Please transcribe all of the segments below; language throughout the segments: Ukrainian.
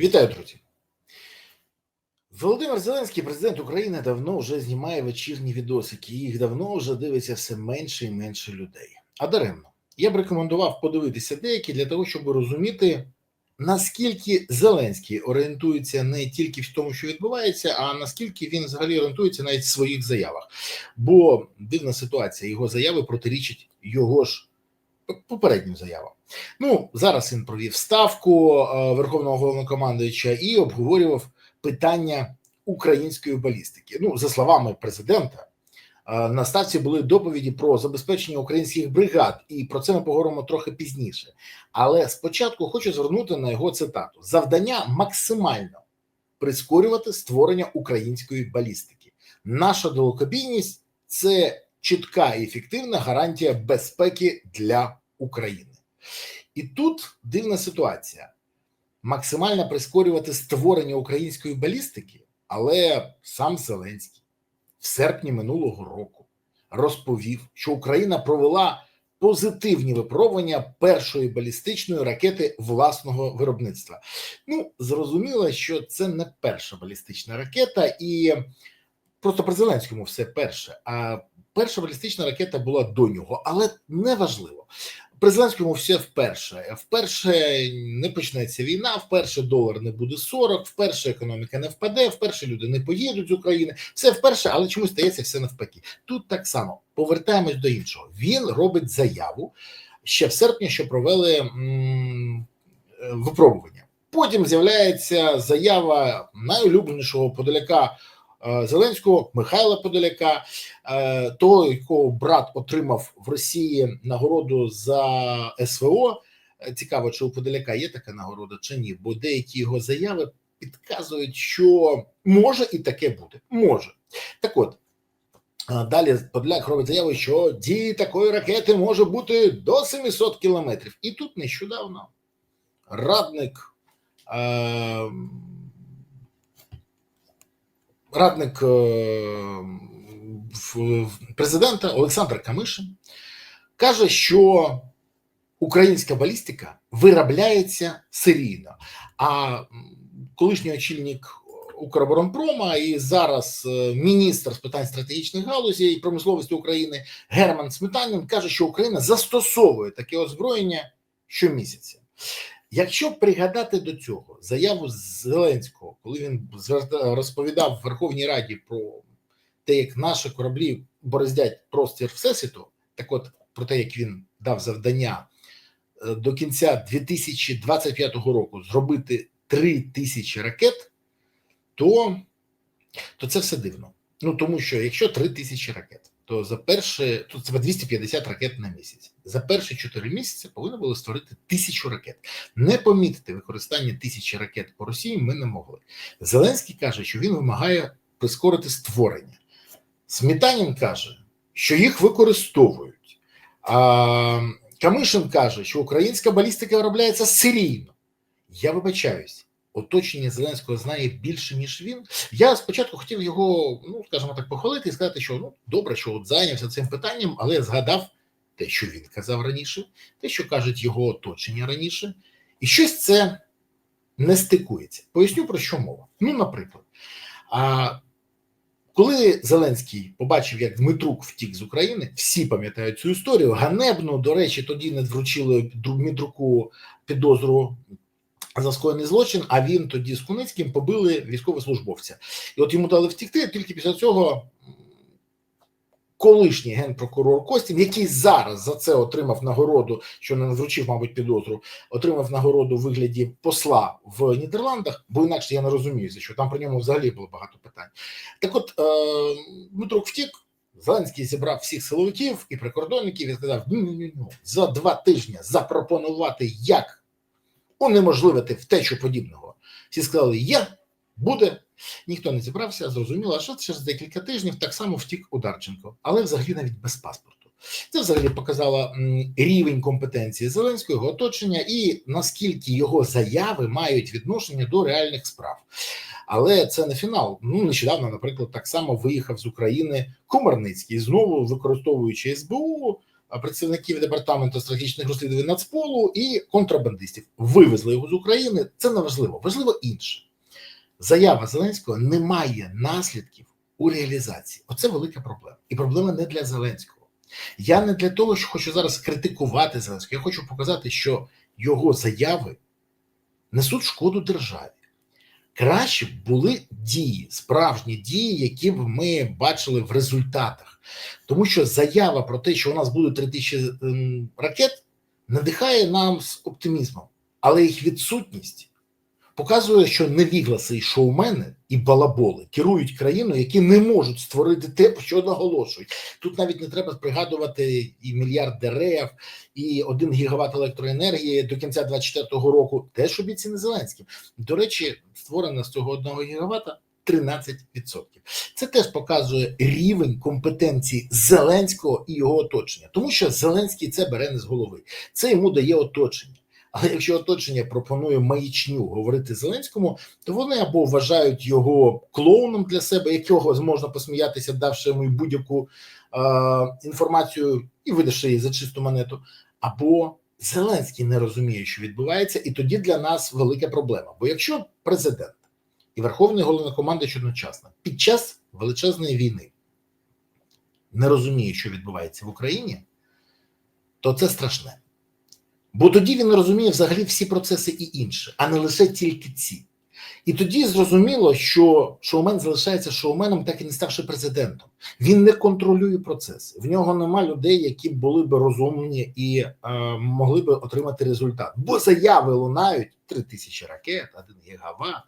Вітаю, друзі. Володимир Зеленський, президент України, давно вже знімає вечірні відосики. Їх давно вже дивиться все менше і менше людей. А даремно. Я б рекомендував подивитися деякі для того, щоб розуміти, наскільки Зеленський орієнтується не тільки в тому, що відбувається, а наскільки він взагалі орієнтується навіть в своїх заявах. Бо дивна ситуація, його заяви протирічать його ж попереднім заявам. Ну зараз він провів ставку е, верховного головнокомандуюча і обговорював питання української балістики. Ну за словами президента, е, на ставці були доповіді про забезпечення українських бригад, і про це ми поговоримо трохи пізніше. Але спочатку хочу звернути на його цитату: завдання максимально прискорювати створення української балістики. Наша далекобійність це чітка і ефективна гарантія безпеки для України. І тут дивна ситуація: максимально прискорювати створення української балістики, але сам Зеленський в серпні минулого року розповів, що Україна провела позитивні випробування першої балістичної ракети власного виробництва. Ну, зрозуміло, що це не перша балістична ракета, і просто при Зеленському все перше. А перша балістична ракета була до нього, але неважливо. При Зеленському все вперше. Вперше не почнеться війна, вперше долар не буде 40, вперше економіка не впаде, вперше люди не поїдуть з України. Все вперше, але чомусь стається все навпаки. Тут так само повертаємось до іншого. Він робить заяву ще в серпні, що провели випробування. Потім з'являється заява найулюбленішого подаляка Зеленського Михайла Подоляка, е, того, якого брат отримав в Росії нагороду за СВО. Е, Цікаво, чи у Подоляка є така нагорода чи ні, бо деякі його заяви підказують, що може і таке бути. Може. Так от. Далі Подоляк робить заяву, що дії такої ракети може бути до 700 кілометрів. І тут нещодавно радник е, радник е, президента Олександр Камишин каже, що українська балістика виробляється серійно. А колишній очільник Укроборонпрома і зараз е, міністр з питань стратегічних галузей і промисловості України Герман Сметанін каже, що Україна застосовує таке озброєння щомісяця. Якщо пригадати до цього заяву Зеленського, коли він розповідав в Верховній Раді про те, як наші кораблі бороздять простір всесвіту, так от про те, як він дав завдання е, до кінця 2025 року зробити 3 тисячі ракет, то, то це все дивно. Ну тому що якщо 3 тисячі ракет, то за перше тут це 250 ракет на місяць. За перші 4 місяці повинні були створити тисячу ракет. Не помітити використання тисячі ракет по Росії ми не могли. Зеленський каже, що він вимагає прискорити створення. Сметанін каже, що їх використовують. А Камишин каже, що українська балістика виробляється серійно. Я вибачаюсь, оточення Зеленського знає більше, ніж він. Я спочатку хотів його, ну скажімо так, похвалити і сказати, що ну добре, що от зайнявся цим питанням, але згадав те, що він казав раніше, те, що кажуть його оточення раніше, і щось це не стикується. Поясню про що мова. Ну, наприклад, а коли Зеленський побачив, як Дмитрук втік з України, всі пам'ятають цю історію. Ганебно, до речі, тоді не вручили Дмитруку підозру за скоєний злочин, а він тоді з Куницьким побили військовослужбовця. І от йому дали втікти, тільки після цього колишній генпрокурор Костін, який зараз за це отримав нагороду, що не вручив, мабуть, підозру, отримав нагороду в вигляді посла в Нідерландах, бо інакше я не розумію, за що там про ньому взагалі було багато питань. Так от е, Дмитрук втік. Зеленський зібрав всіх силовиків і прикордонників і сказав: ну, ну, ну, за два тижні запропонувати, як унеможливити втечу подібного. Всі сказали, є, буде. Ніхто не зібрався, зрозуміло, що через декілька тижнів так само втік Ударченко, але взагалі навіть без паспорту. Це взагалі показало рівень компетенції Зеленського, його оточення і наскільки його заяви мають відношення до реальних справ. Але це не фінал. Ну нещодавно, наприклад, так само виїхав з України Комарницький, знову використовуючи СБУ, працівників департаменту стратегічних розслідувань Нацполу і контрабандистів. Вивезли його з України. Це не важливо. Важливо інше. Заява Зеленського не має наслідків у реалізації. Оце велика проблема. І проблема не для Зеленського. Я не для того, що хочу зараз критикувати Зеленського. Я хочу показати, що його заяви несуть шкоду державі. Краще були дії, справжні дії, які б ми бачили в результатах. Тому що заява про те, що у нас буде 3000 ем, ракет, надихає нам з оптимізмом, але їх відсутність показує, що невігласи і шоумени і балаболи керують країною, які не можуть створити те, що наголошують. Тут навіть не треба пригадувати і мільярд дерев, і один гігават електроенергії до кінця 2024 року. Теж обіцяне Зеленським. До речі, створено з цього одного гігавата 13%. Це теж показує рівень компетенції Зеленського і його оточення, тому що Зеленський це бере не з голови. Це йому дає оточення. Але якщо оточення пропонує маячню говорити Зеленському, то вони або вважають його клоуном для себе, якого можна посміятися, давши йому будь-яку е, інформацію і видавши її за чисту монету, або Зеленський не розуміє, що відбувається, і тоді для нас велика проблема. Бо якщо президент і Верховний головнокомандуючий одночасно під час величезної війни не розуміє, що відбувається в Україні, то це страшне. Бо тоді він розуміє взагалі всі процеси і інше, а не лише тільки ці. І тоді зрозуміло, що шоумен залишається шоуменом, так і не ставши президентом. Він не контролює процеси. В нього нема людей, які були би розумні і е, могли би отримати результат. Бо заяви лунають 3 тисячі ракет, 1 гігават,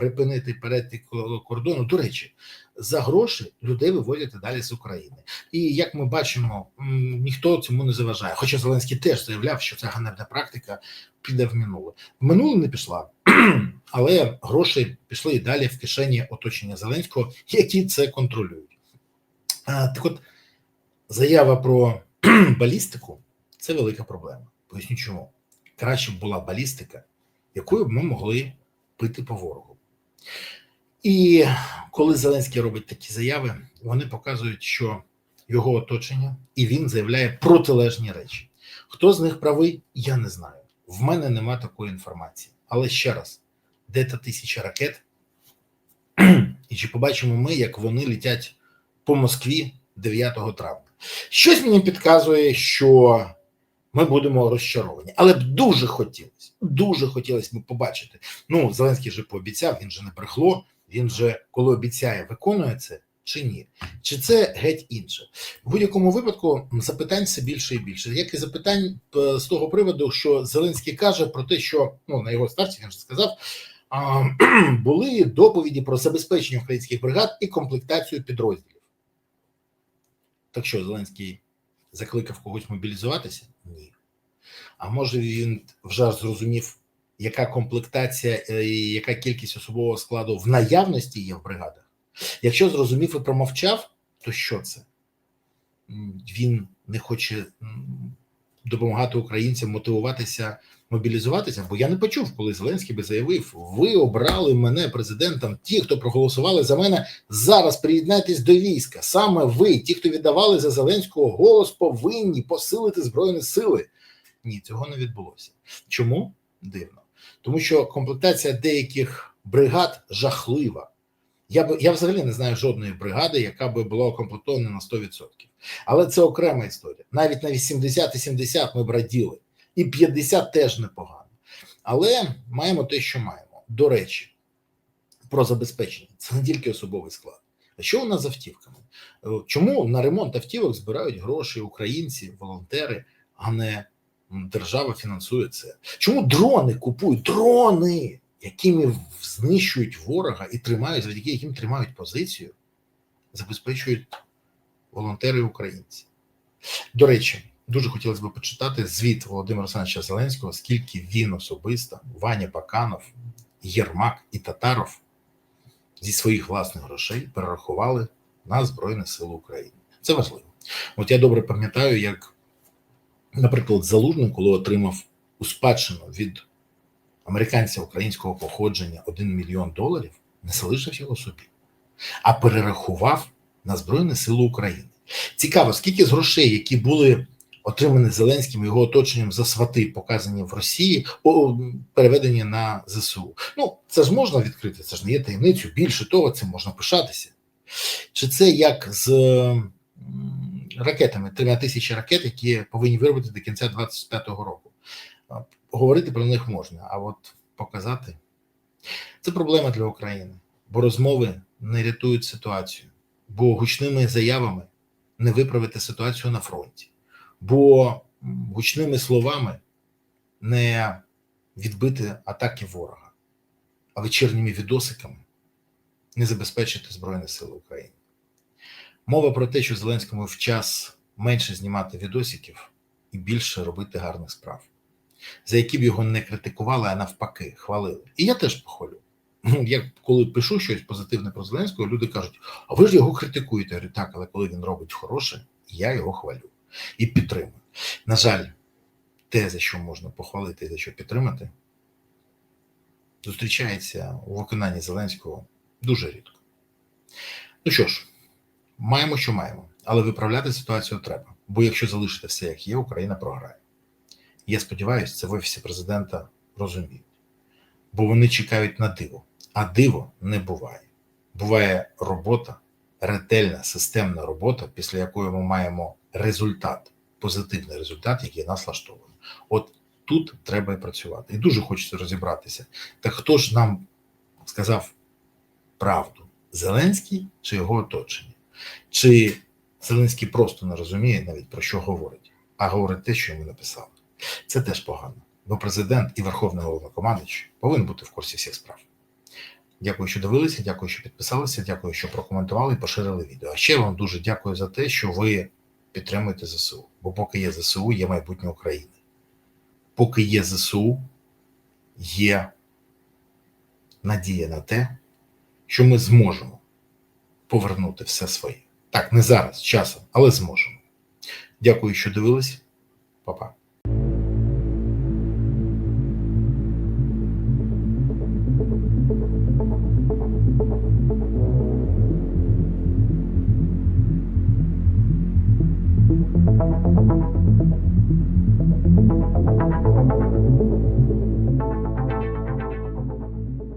припинити перетик кордону. До речі, за гроші людей виводять далі з України. І як ми бачимо, ніхто цьому не заважає. Хоча Зеленський теж заявляв, що ця ганебна практика піде в минуле. В минуле не пішла, але гроші пішли і далі в кишені оточення Зеленського, які це контролюють. Так от заява про балістику це велика проблема. Поясню чому. Краще б була балістика, якою б ми могли пити по ворогу. І коли Зеленський робить такі заяви, вони показують, що його оточення і він заявляє протилежні речі. Хто з них правий, я не знаю. В мене нема такої інформації. Але ще раз, де та тисяча ракет, і чи побачимо ми, як вони летять по Москві 9 травня? Щось мені підказує, що ми будемо розчаровані, але б дуже хотілося, дуже хотілося б побачити. Ну, Зеленський же пообіцяв, він же не брехло. Він же коли обіцяє, виконує це чи ні? Чи це геть інше? В будь-якому випадку запитань все більше і більше. Як і запитань з того приводу, що Зеленський каже про те, що ну на його старті він вже сказав. Були доповіді про забезпечення українських бригад і комплектацію підрозділів. Так що Зеленський закликав когось мобілізуватися? Ні. А може він вже зрозумів, яка комплектація е, і яка кількість особового складу в наявності є в бригадах? Якщо зрозумів і промовчав, то що це? Він не хоче допомагати українцям мотивуватися, мобілізуватися, бо я не почув, коли Зеленський би заявив: ви обрали мене президентом. Ті, хто проголосували за мене, зараз приєднайтесь до війська. Саме ви, ті, хто віддавали за Зеленського голос, повинні посилити збройні сили. Ні, цього не відбулося. Чому дивно? Тому що комплектація деяких бригад жахлива. Я б я взагалі не знаю жодної бригади, яка би була укомплектована на 100%. Але це окрема історія. Навіть на 80 і 70 ми б раділи, і 50 теж непогано. Але маємо те, що маємо. До речі, про забезпечення це не тільки особовий склад. А що у нас з автівками? Чому на ремонт автівок збирають гроші українці, волонтери, а не держава фінансує це. Чому дрони купують? Дрони, якими знищують ворога і тримають, завдяки яким тримають позицію, забезпечують волонтери українці. До речі, дуже хотілося б почитати звіт Володимира Олександровича Зеленського, скільки він особисто, Ваня Баканов, Єрмак і Татаров зі своїх власних грошей перерахували на Збройні Сили України. Це важливо. От я добре пам'ятаю, як наприклад, Залужний, коли отримав у спадщину від американця українського походження 1 мільйон доларів, не залишив його собі, а перерахував на Збройні Сили України. Цікаво, скільки з грошей, які були отримані Зеленським його оточенням за свати, показані в Росії, переведені на ЗСУ. Ну, це ж можна відкрити, це ж не є таємницю. Більше того, цим можна пишатися. Чи це як з ракетами, трьома тисячі ракет, які повинні виробити до кінця 25-го року? Говорити про них можна, а от показати це проблема для України, бо розмови не рятують ситуацію, бо гучними заявами не виправити ситуацію на фронті, бо гучними словами не відбити атаки ворога, а вечірніми відосиками не забезпечити Збройні Сили України. Мова про те, що Зеленському в час менше знімати відосиків і більше робити гарних справ, за які б його не критикували, а навпаки, хвалили. І я теж похвалю. Ну, я коли пишу щось позитивне про Зеленського, люди кажуть: а ви ж його критикуєте? Я говорю, так, але коли він робить хороше, я його хвалю і підтримую. На жаль, те, за що можна похвалити і за що підтримати, зустрічається у виконанні Зеленського дуже рідко. Ну що ж, маємо, що маємо, але виправляти ситуацію треба. Бо якщо залишити все як є, Україна програє. Я сподіваюся, це в офісі президента розуміють, бо вони чекають на диво, а диво не буває. Буває робота, ретельна системна робота, після якої ми маємо результат, позитивний результат, який нас влаштовує. От тут треба і працювати. І дуже хочеться розібратися. Так хто ж нам сказав правду? Зеленський чи його оточення? Чи Зеленський просто не розуміє навіть про що говорить, а говорить те, що йому написали. Це теж погано, бо президент і Верховний Головнокомандуючий повинен бути в курсі всіх справ. Дякую, що дивилися, дякую, що підписалися, дякую, що прокоментували і поширили відео. А ще вам дуже дякую за те, що ви підтримуєте ЗСУ. Бо поки є ЗСУ, є майбутнє України. Поки є ЗСУ, є надія на те, що ми зможемо повернути все своє. Так, не зараз, часом, але зможемо. Дякую, що дивились. Па-па.